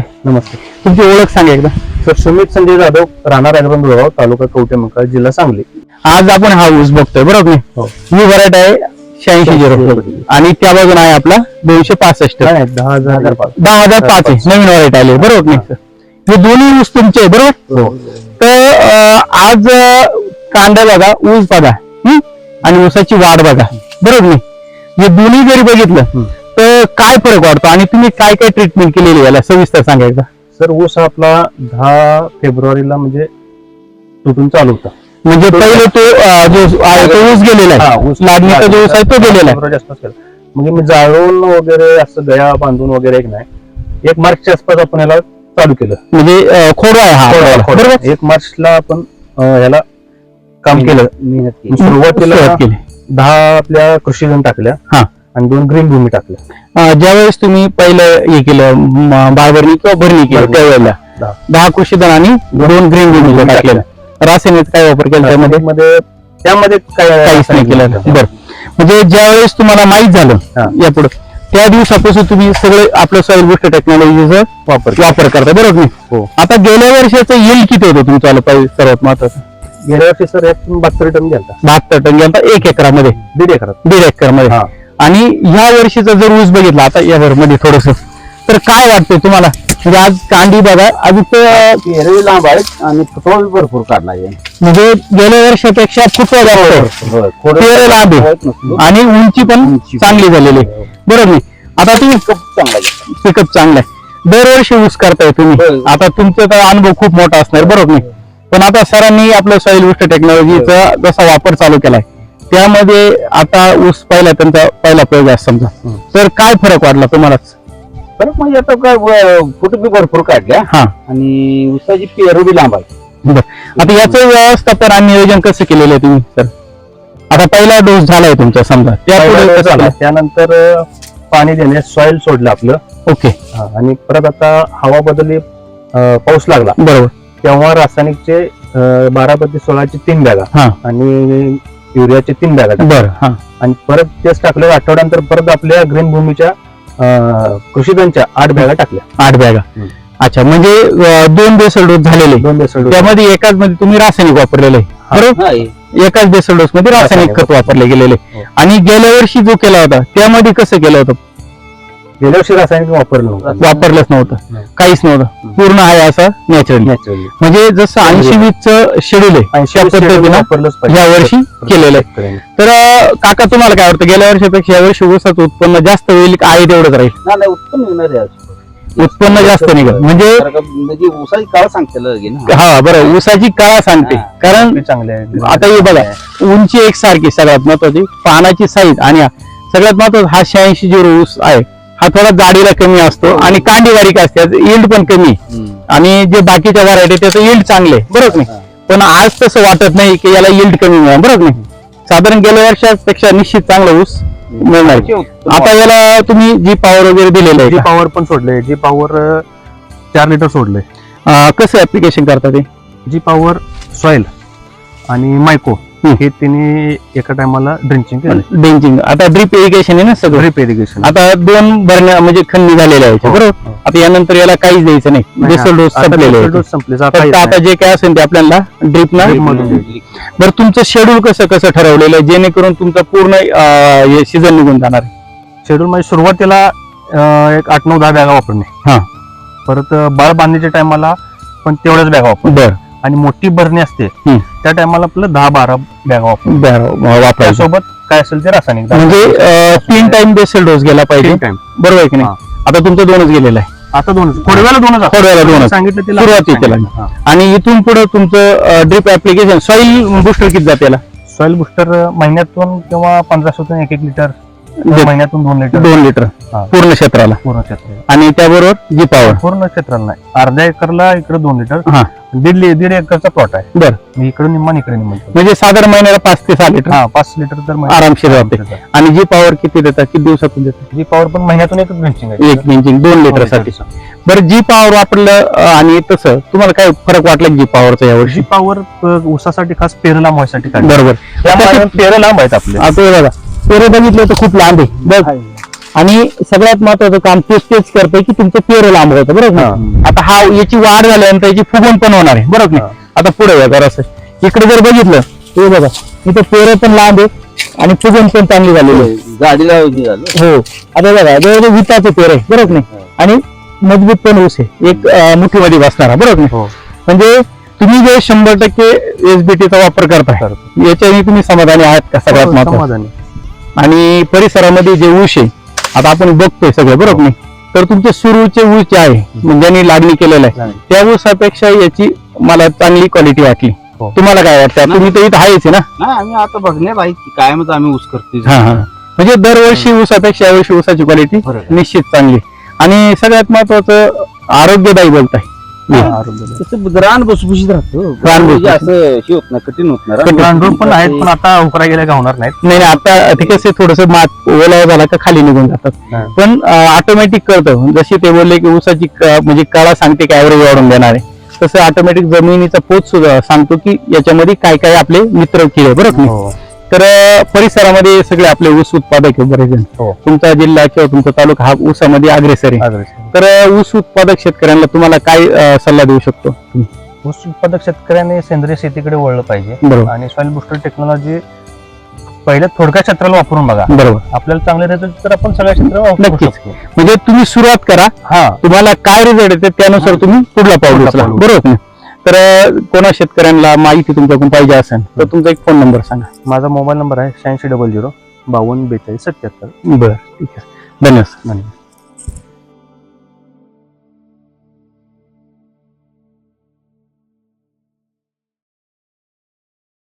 नमस्ते. नमस्ते. तुमची ओळख सांगा एकदा. सर सुमित संजय जाधव राहणार अग्रंदगाव तालुका कवटेमंकाळ जिल्हा सांगली. आज आपण हा ऊस बघतोय बरोबर नाही? हो. ही व्हरायटी आहे शहाऐंशी झिरो. आणि त्या बाजून आहे आपला दोनशे पासष्ट. काय दहा हजार पाच. दहा हजार पाच. आहे नवीन व्हरायटी आली बरोबर नाही? हे दोन्ही ऊस तुमचे आहे, बरोबर? हो. तर अं, आज अं, कांदा बघा ऊस बघा हं? आणि ऊसाची वाढ बघा बरोबर नाही? हे दोन्ही जरी बघितलं. तर काय फरक वाटतो? आणि तुम्ही काय काय ट्रीटमेंट केलेली याला सविस्तर सांगायचं. सर ऊस आपला दहा फेब्रुवारीला म्हणजे तुटून चालू होता. म्हणजे पहिले तो अं, जो आहे तो ऊस गेलेला हा, आहे ऊस- लागणीचा जो ऊस आहे तो गेलेला आहे. फेब्रुवारी आसपास केला. म्हणजे मी जाळून वगैरे असं गया बांधून वगैरे एक नाही. एक मार्चच्या आसपास आपण याला चालू केलं. म्हणजे अं, खोडवा आहे हा बरोबर? एक मार्चला आपण अं, याला काम केलं. सुरुवातीला सुरुवात केली. दहा आपल्या कृषी जण टाकल्या. हा. आणि दोन ग्रीन भूमी टाकल्या. ज्यावेळेस तुम्ही पहिलं हे केलं म, बाळभरणी किंवा भरणी केलं. त्यावेळेला? दहा. कृषी आणि दोन ग्रीन भूमी टाकलेलं. रासायनिक काय वापर केला त्यामध्ये? मध्ये त्यामध्ये काय काहीच नाही केलं. बरं. म्हणजे ज्या वेळेस तुम्हाला माहीत. झालं यापुढे त्या दिवसापासून तुम्ही सगळे आपलं सॉइल बुस्ट टेक्नॉलॉजीचा वापर वापर करता बरोबर नाही? हो. आता गेल्या वर्षाचं येईल किती होतं तुमचं पाहिजे सर्वात महत्वाचं? गेल्या वर्षी सर बहात्तर टन गेला बहात्तर टन गेला एक एकरामध्ये. दीड एकरात. दीड एकरमध्ये हा. आणि ह्या वर्षीचा जर ऊस बघितला आता यावर मध्ये थोडस तर काय वाटतंय तुम्हाला म्हणजे आज कांडी बघा अजून ते, पेरवी लांब आहेत आणि फुटवा भरपूर काढला आहे म्हणजे गेल्या वर्षापेक्षा फुटवा जास्त आहे. पेरे लांब आहे. आणि उंची पण उंची. चांगली झालेली आहे. बरोबर नाही आता तुम्ही चांगला आहे. पिकअप चांगला आहे दरवर्षी ऊस करताय तुम्ही होय. आता तुमचा तर अनुभव खूप मोठा असणार बरोबर नाही पण आता सरांनी आपलं सॉइल बुस्ट टेक्नॉलॉजीचा जसा वापर चालू केलाय त्यामध्ये आता ऊस पहिला त्यांचा पहिला प्रयोग आहे समजा. तर काय फरक वाटला तुम्हालाच? फरक म्हणजे आता काय व- फुट बी भरपूर काढल्या. हा. आणि उसाची पेरू बी लांब आहे. बरं. आता याचं व्यवस्थापन आणि नियोजन कसं केलेलं आहे तुम्ही सर? आता पहिला डोस झालाय तुमचा समजा? त्यानंतर पाणी देणे सॉइल सोडलं आपलं. ओके. आणि परत आता हवा बदलली पाऊस लागला. बरोबर. तेव्हा रासायनिकचे बारा बत्ती सोळाचे तीन बॅगा. हा. आणि युरियाचे तीन बॅगा टाकल्या. बरं हा आणि परत तेच टाकलं आठवड्यानंतर परत आपल्या ग्रीन भूमीच्या अं, कृषी बँकच्या आठ बॅगा टाकल्या आठ बॅगा हम्म. अच्छा म्हणजे अं, दोन बेसल डोस झालेले दोन बेसल त्यामध्ये एकाच मध्ये तुम्ही रासायनिक वापरलेलं आहे. बरोबर. एकाच बेसल डोस मध्ये रासायनिक खत वापरले गेलेले हो. आणि गेल्या वर्षी जो केला होता त्यामध्ये कसं केलं होतं गेल्या वर्षी रासायनिक वापरलं नव्हतं. वापरलंच नव्हतं. नाही. काहीच नव्हतं. पूर्ण आहे असं नॅचरल म्हणजे जसं ऐंशी वीसचं शेड्यूल आहे त्या पद्धतीनं वापरलंच या वर्षी केलेलं आहे. शेतकऱ्यांनी. तर अं, काका तुम्हाला काय वाटतं? गेल्या वर्षापेक्षा या वर्षी ऊसाचं उत्पन्न जास्त होईल का आहे तेवढंच राहील? नाही, नाही, उत्पन्न येणार आहे आज. उत्पन्न जास्त निघेल. म्हणजे कारण का म्हणजे उसाची काळ सांगते लगे ना. हा बरं ऊसाची काळा सांगते. हा. कारण ते चांगले आहे. आता हे बघा उंची एकसारखी सगळ्यात महत्वाची पानाची साईज आणि हा सगळ्यात महत्त्वाचा हा शहाऐंशी झिरो ऊस आहे. हा थोडा जाडीला कमी असतो आणि कांडी बारीक असते यील्ड पण कमी. आणि जे बाकीच्या व्हरायटी त्याचं यील्ड चांगले. बरोबर नाही? पण आज तसं वाटत नाही की याला यील्ड कमी मिळालं बरोबर नाही? साधारण गेल्या वर्षापेक्षा निश्चित चांगला ऊस मिळणार. आता याला तुम्ही जी पॉवर वगैरे दिलेलं आहे जी? पॉवर पण सोडले. जी पॉवर चार लिटर सोडले. कसं ऍप्लिकेशन करता ते? जी पॉवर सॉइल आणि मायको. हे तिने एका टायमाला ड्रिंचिंग केलं डेंजिंग आता ड्रिप इरिगेशन आहे ना सगळं ड्रिप इरिगेशन आता दोन भरण्या म्हणजे खंडी झालेल्या आहेत हो, बरोबर हो. आता यानंतर याला काहीच द्यायचं नाही बेसल डोस संपलेले आहेत. डोस संपले आता. जे काय असेल ते आपल्याला ड्रिप ना. बरं तुमचं शेड्यूल कसं कसं ठरवलेलं आहे जेणेकरून तुमचं पूर्ण हे सीझन निघून जाणार आहे? शेड्यूल मध्ये सुरुवातीला एक आठ नऊ दहा बॅगा वापरणे हा. परत बाळ बांधण्याच्या टायमाला पण तेवढ्याच बॅगा वापर बरं आणि मोठी भरणी असते. त्या टायमाला आपलं दहा बारा बॅगा वापरायचं. त्यासोबत काय असेल ते रासायनिक म्हणजे तीन टाइम बेसल डोस गेला पाहिजे. टाइम बरोबर आहे की नाही? आता तुमचं दोनच गेलेलं आहे. आता दोनच. खोडव्याला दोनच असतात. खोडव्याला दोनच. सांगितलं. हा. आणि इथून पुढे तुमचं ड्रिप ऍप्लिकेशन सॉइल बुस्टर किती जाते याला? सॉइल बुस्टर महिन्यातून किंवा पंधराशेतून एक एक लिटर देत- महिन्यातून दोन लिटर. दोन लिटर. हा. पूर्ण क्षेत्राला. पूर्ण क्षेत्र. आणि त्याबरोबर जी पॉवर पूर्ण क्षेत्राला नाही. अर्ध्या एकरला इकडे दोन लिटर. हा. दीड लि- दीड एकरचा प्लॉट आहे. बर. मी इकडे निम्मा इकडे निम्मा म्हणजे साधारण महिन्याला पाच ते सहा लिटर. हा पाच लिटर तर महिन्यात- आरामशीर जाते. आणि जी पॉवर किती देतात किती दिवसातून देतात? जी पॉवर पण महिन्यातून एक ड्रिंचिंग आहे. एक इंजिन दोन लिटरसाठी बरं जी पॉवर वापरलं अं, आणि तसं तुम्हाला काय फरक वाटला जी पॉवरचा यावर्षी? जी पॉवर ऊसासाठी खास पेर लांब व्हायसाठी काढली. बरोबर. त्यामुळे पेरं लांब आहेत आपले. आता हे बघा. पेरे बघितलं तर खूप लांब आहे. बघ. आणि सगळ्यात महत्वाचं काम तेच तेच करतंय की तुमचं पेरं लांब होतं बरोबर ना आता हा याची वाढ झाल्यानंतर याची फुगवण पण होणार आहे बरोबर नाही? आता पुढे या जरासं इकडे जर बघितलं हे बघा इथं पेरं पण लांब आहे आणि फुगवण पण चांगली झालेली आहे. गाडीला हे झालं. हो. आता बघा जवळजवळ विटाचं पेर आहे बरोबर नाही? आणि मजबूत पण ऊस आहे एक मुठीमध्ये बसणारा बरोबर नाही? हो. म्हणजे तुम्ही जे शंभर टक्के एसबीटीचा वापर करताय याच्याने तुम्ही समाधानी आहात का? सगळ्यात हो, महत्वाचं? समाधानी. आणि परिसरामध्ये जे ऊस आहे आता आपण बघतोय सगळं बरोबर नाही? तर तुमचे सुरूचे ऊस जे आहे म्हणजे ज्यांनी लागणी केलेलं आहे. त्या ऊसापेक्षा याची मला चांगली क्वालिटी वाटली. हो. तुम्हाला काय वाटतं? तुम्ही तर इथं आहेच आहे ना? आम्ही आता बघण्यात आहे कायमच आम्ही ऊस करतोय. हा हा. म्हणजे दरवर्षी ऊसापेक्षा यावर्षी ऊसाची क्वालिटी. निश्चित चांगली आणि सगळ्यात महत्वाचं आरोग्यदायी बोलताय. हा, रान भुसभुशीत राहतो. रान म्हणजे भुसभुशीत. असं हे होत नाही कठीण होत नाही. रान गांडूळ पण आहेत पण आता उकरा गेल्या का होणार नाहीत. नाही नाही, आता ते कसं थोडस मात ओलावा झाला का खाली निघून जातात. हा. पण ऑटोमॅटिक कळतं. जशी ते बोलले की ऊसाची क- म्हणजे कळा सांगते की ऍव्हरेज वाढून देणार आहे. तसं ऑटोमॅटिक जमिनीचा पोत सुद्धा सांगतो की याच्यामध्ये काय काय आपले मित्र किडे बरोबर नाही? तर परिसरामध्ये सगळे आपले ऊस उत्पादक आहे बरेच जण. हो. तुमचा जिल्हा किंवा तुमचा तालुका हा ऊसामध्ये अग्रेसर आहे. अग्रेसर. तर ऊस उत्पादक शेतकऱ्यांना तुम्हाला काय अं, सल्ला देऊ शकतो? ऊस उत्पादक शेतकऱ्यांनी सेंद्रिय शेतीकडे वळलं पाहिजे. बरोबर. आणि सॉइल बुस्टर टेक्नॉलॉजी पहिल्या थोडक्या क्षेत्राला वापरून बघा. बरोबर. आपल्याला चांगले रिझल्ट तर आपण सगळ्या क्षेत्राला वापरू नक्कीच. शकतो. म्हणजे तुम्ही सुरुवात करा. हा. तुम्हाला काय रिझल्ट येते त्यानुसार तुम्ही पुढला पाऊल पुढला उचला. पाऊल बरोबर. तर कोणा शेतकऱ्यांना माहिती तुमच्याकडून पाहिजे असेल तर तुमचा एक फोन नंबर सांगा. माझा मोबाईल नंबर आहे शहाऐंशी डबल झिरो बावन्न बेचाळीस सत्याहत्तर. बरं ठीक आहे. धन्यवाद धन्यवाद.